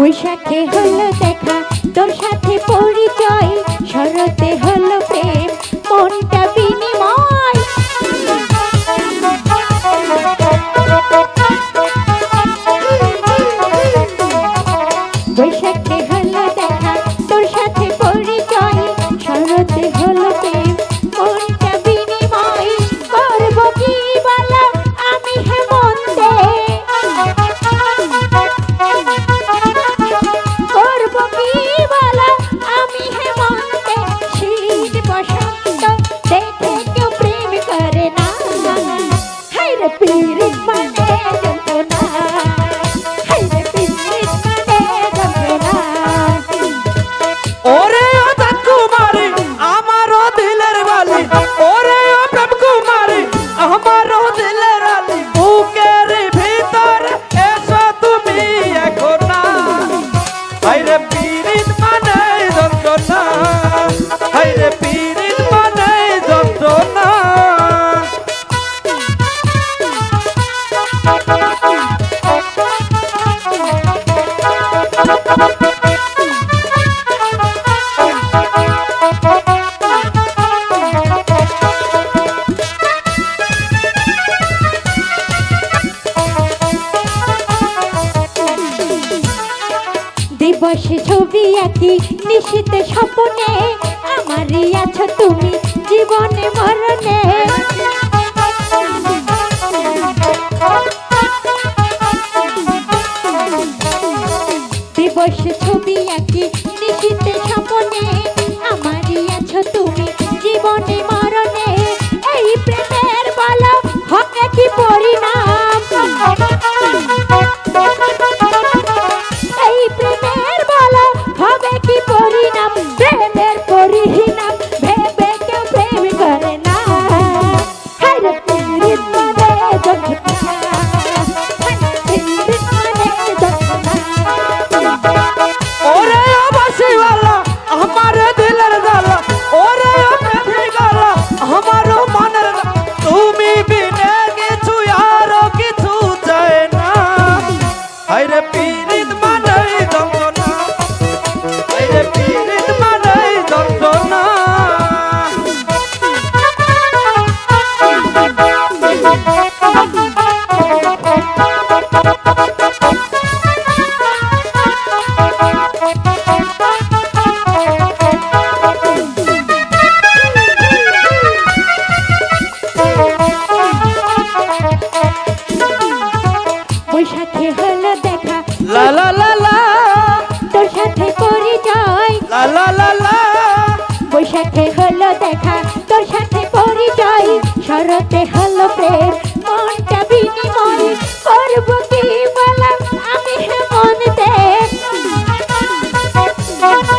বৈশাখে হলো বসে ছবি আঁকি নিশিতে স্বপ্নে আমারই আছো তুমি জীবনে মরণে। বসে ছবি আঁকি। লা তোর সাথে পরিচয়। লা লা লা বৈশাখে হলো দেখা তোর সাথে পরিচয়। শরতে হলো প্রেম মনটা বিনিময়। করব কি বলা আমি মন দে করব